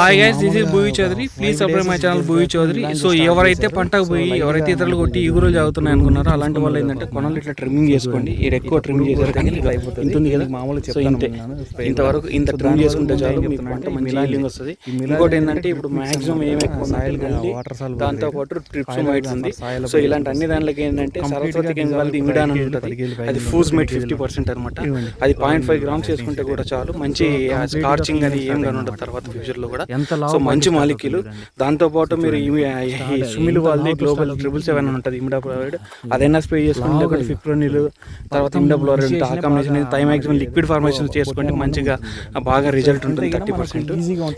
Hi guys this is Bhuyi Chowdary please subscribe my channel Bhuyi Chowdary so ఎవరైతే పంటకు పోయి ఎవరైతే ఇతరులు కొట్టి ఈగురులు చదువుతున్నాయి అనుకున్నారో అలాంటి వాళ్ళు ఏంటంటే కొనలు ఇట్లా ట్రిమ్మింగ్ చేసుకోండి. ఇక్కడ ఎక్కువ ట్రిమ్ చేశారు కానీ ఇంత. ఉంది కదా మామూలు ఇంతే ఇంతవరకు ఇంత ట్రిమ్ చేసుకుంటే చాలు మీకు పంట మంచి హీలింగ్ వస్తుంది. ఇంకోటి ఏంటంటే ఇప్పుడు మాక్సిమం ఏం ఎక్కువ సాయిల్ దాంతో పాటు ట్రిప్స్ మైట్స్ ఉంది. సో ఇలాంటి అన్ని దాంట్లోకి ఏంటంటే సరస్వతి కెమికల్ ఇమిడాన్ అని ఉంటుంది అది ఫూజ్ మేట్ ఫిఫ్టీ పర్సెంట్ అనమాట అది పాయింట్ ఫైవ్ గ్రామ్స్ చేసుకుంటే కూడా చాలు మంచి స్కార్చింగ్ అది ఏం కానీ ఉంటుంది తర్వాత ఫ్యూచర్లో కూడా. సో మంచి మాలిక్యూలు. దాంతో పాటు మీరు సుమిల్ వాళ్ళది గ్లోబల్ ట్రిపుల్ సెవెన్ అని ఉంటుంది ఇమిడా ప్రొవైడ్ అదైనా స్ప్రే లేకుంటే ఫిప్రోనిల్ తర్వాత ఇమిడా బ్లోరైడ్ ఆ combination time maximum liquid formation చేసుకోండి మంచిగా బాగా రిజల్ట్ ఉంటుంది థర్టీ పర్సెంట్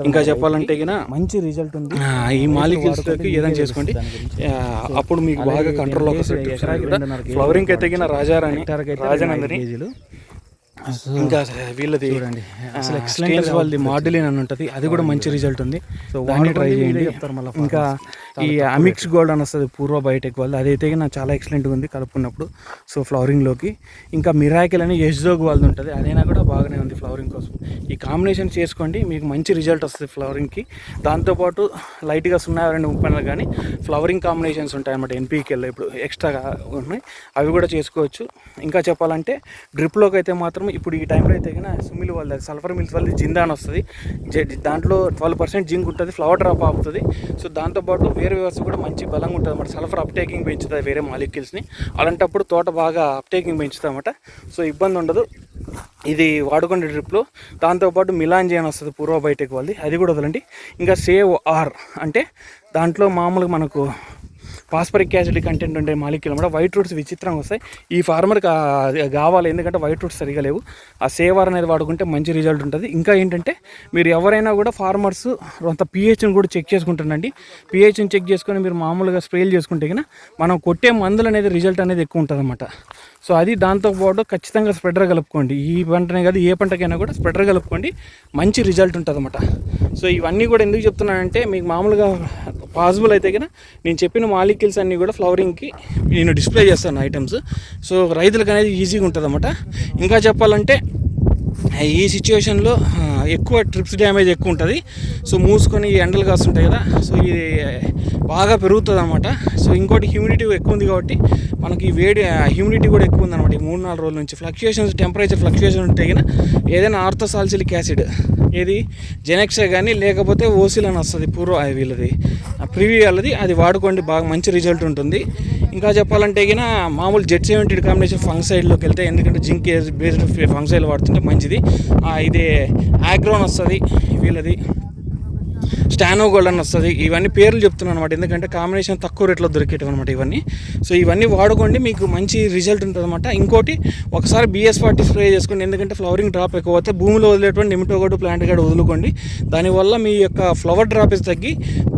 ఇంకా చెప్పాలంటే మంచి రిజల్ట్ ఉంది. ఈ మాలిక్యూల్స్ ఏదైనా చేసుకోండి. అప్పుడు మీకు బాగా కంట్రోల్ ఫ్లవరింగ్ అయితే రాజారాణి రాజానందని ఇంకా వీళ్ళది అసలు ఎక్సలెంట్ వాళ్ళది మాడ్యులిన్ అని ఉంటుంది. అది కూడా మంచి రిజల్ట్ ఉంది. సో దాన్ని ట్రై చేయండి. ఇంకా ఈ అమిక్స్ గోల్డ్ అని వస్తుంది పూర్వ బయోటెక్ వాళ్ళది. అదైతే నాకు చాలా ఎక్సలెంట్గా ఉంది కలుపుకున్నప్పుడు. సో ఫ్లవరింగ్లోకి ఇంకా మిరాకిల్ అని యశ్జోగ్ వాళ్ళది ఉంటుంది. అదైనా కూడా బాగానే ఉంది ఫ్లవరింగ్ కోసం. ఈ కాంబినేషన్ చేసుకోండి మీకు మంచి రిజల్ట్ వస్తుంది ఫ్లవరింగ్కి దాంతోపాటు లైట్గా సున్నా రెండు ముప్పై నెలలు కానీ ఫ్లవరింగ్ కాంబినేషన్స్ ఉంటాయి అన్నమాట ఎన్పీకెల్లో ఇప్పుడు ఎక్స్ట్రాగా ఉన్నాయి. అవి కూడా చేసుకోవచ్చు. ఇంకా చెప్పాలంటే డ్రిప్లోకి అయితే మాత్రం ఇప్పుడు ఈ టైంలో అయితే కన్నా సుమిల్ వాళ్ళది సల్ఫర్ మిల్స్ వాళ్ళది జిందాన్ వస్తుంది జె- దాంట్లో ట్వెల్వ్ పర్సెంట్ జింక్ ఉంటుంది ఫ్లవర్ డ్రాప్ ఆపుతుంది సో దాంతోపాటు వేరే వ్యవస్థ కూడా మంచి బలంగా ఉంటుంది అన్నమాట. సల్ఫర్ అప్టేకింగ్ పెంచుతుంది వేరే మాలిక్యూల్స్ని అలాంటప్పుడు తోట బాగా అప్టేకింగ్ పెంచుతుంది సో ఇబ్బంది ఉండదు. ఇది వాడుకునే డ్రిప్లో దాంతోపాటు మిలాంజీ అని వస్తుంది పూర్వ బయటకు వాళ్ళది. అది కూడా వదలండి. ఇంకా సేవ్ ఆర్ అంటే దాంట్లో మామూలుగా మనకు ఫాస్పరిక్ యాసిడ్ కంటెంట్ ఉండే మాలిక్యూల్ అనమాట వైట్ రూట్స్ విచిత్రంగా వస్తాయి. ఈ ఫార్మర్కి కావాలి ఎందుకంటే వైట్ రూట్స్ సరిగా లేవు. ఆ సేవర్ అనేది వాడుకుంటే మంచి రిజల్ట్ ఉంటుంది. ఇంకా ఏంటంటే మీరు ఎవరైనా కూడా ఫార్మర్స్ కొంత పిహెచ్ని కూడా చెక్ చేసుకుంటుండండి పిహెచ్ని చెక్ చేసుకొని మీరు మామూలుగా స్ప్రేలు చేసుకుంటే కన్నా మనం కొట్టే మందులు అనేది రిజల్ట్ అనేది ఎక్కువ ఉంటుంది అనమాట సో అది దాంతోపాటు ఖచ్చితంగా స్ప్రెడర్ కలుపుకోండి. ఈ పంటనే కాదు ఏ పంటకైనా కూడా స్ప్రెడర్ కలుపుకోండి. మంచి రిజల్ట్ ఉంటుంది అనమాట సో ఇవన్నీ కూడా ఎందుకు చెప్తున్నానంటే మీకు మామూలుగా పాసిబుల్ అయితే కనుక నేను చెప్పిన మాలిక్యూల్స్ అన్నీ కూడా ఫ్లవరింగ్కి నేను డిస్ప్లే చేస్తాను ఐటమ్స్. సో రైతులకు అనేది ఈజీగా ఉంటుంది అనమాట ఇంకా చెప్పాలంటే ఈ సిచ్యువేషన్లో ఎక్కువ ట్రిప్స్ డ్యామేజ్ ఎక్కువ ఉంటుంది. సో మూసుకొని ఎండలు కాస్తుంటాయి కదా. సో ఇది బాగా పెరుగుతుంది అనమాట సో ఇంకోటి హ్యూమిడిటీ ఎక్కువ ఉంది కాబట్టి మనకి వేడి హ్యూమిడిటీ కూడా ఎక్కువ ఉంది అనమాట ఈ మూడు నాలుగు రోజుల నుంచి. ఫ్లక్చుయేషన్స్ టెంపరేచర్ ఫ్లక్చుయేషన్ ఉంటే ఏదైనా ఆర్థోసాల్సిలిక్ యాసిడ్ ఏది జెనెక్సే కానీ లేకపోతే ఓసిల్ అని వస్తుంది పూర్వ వీళ్ళది. ప్రివ్యూ వాళ్ళది అది వాడుకోండి బాగా మంచి రిజల్ట్ ఉంటుంది. ఇంకా చెప్పాలంటే గిన మామూలు జెట్ సెవెంటీ కాంబినేషన్ ఫంగ్సైడ్లోకి వెళ్తే ఎందుకంటే జింక్ బేస్డ్ ఫంగ్సైడ్ వాడుతుంటే మంచిది. ఇది ఆగ్రోన్ వస్తుంది వీళ్ళది. స్టానో గోల్డ్ అని వస్తుంది. ఇవన్నీ పేర్లు చెప్తున్నాను అనమాట ఎందుకంటే కాంబినేషన్ తక్కువ రేట్లో దొరికేటవి అనమాట ఇవన్నీ. సో ఇవన్నీ వాడుకోండి మీకు మంచి రిజల్ట్ ఉంటుంది అనమాట ఇంకోటి ఒకసారి బిఎస్ ఫార్టీ స్ప్రే చేసుకోండి ఎందుకంటే ఫ్లవరింగ్ డ్రాప్ ఎక్కువ భూమిలో వదిలేటువంటి నిమిటోగడ్డు ప్లాంట్ గడ్ వదులుకోండి. దానివల్ల మీ యొక్క ఫ్లవర్ డ్రాపేజ్ తగ్గి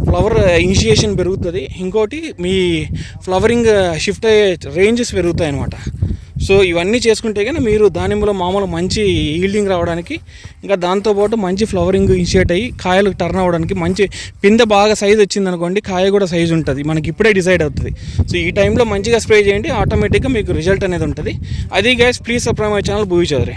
ఫ్లవర్ ఇనిషియేషన్ పెరుగుతుంది. ఇంకోటి మీ ఫ్లవరింగ్ షిఫ్ట్ అయ్యే రేంజెస్ పెరుగుతాయి అనమాట సో ఇవన్నీ చేసుకుంటే కానీ మీరు దానిమ్మలో మామూలు మంచి ఈల్డింగ్ రావడానికి ఇంకా దాంతోపాటు మంచి ఫ్లవరింగ్ ఇనిషియేట్ అయ్యి కాయలు టర్న్ అవ్వడానికి మంచి పిందె బాగా సైజ్ వచ్చింది అనుకోండి కాయ కూడా సైజ్ ఉంటుంది. మనకి ఇప్పుడే డిసైడ్ అవుతుంది. సో ఈ టైంలో మంచిగా స్ప్రే చేయండి ఆటోమేటిక్గా మీకు రిజల్ట్ అనేది ఉంటుంది. అది guys please subscribe my channel Bhuvi Chowdary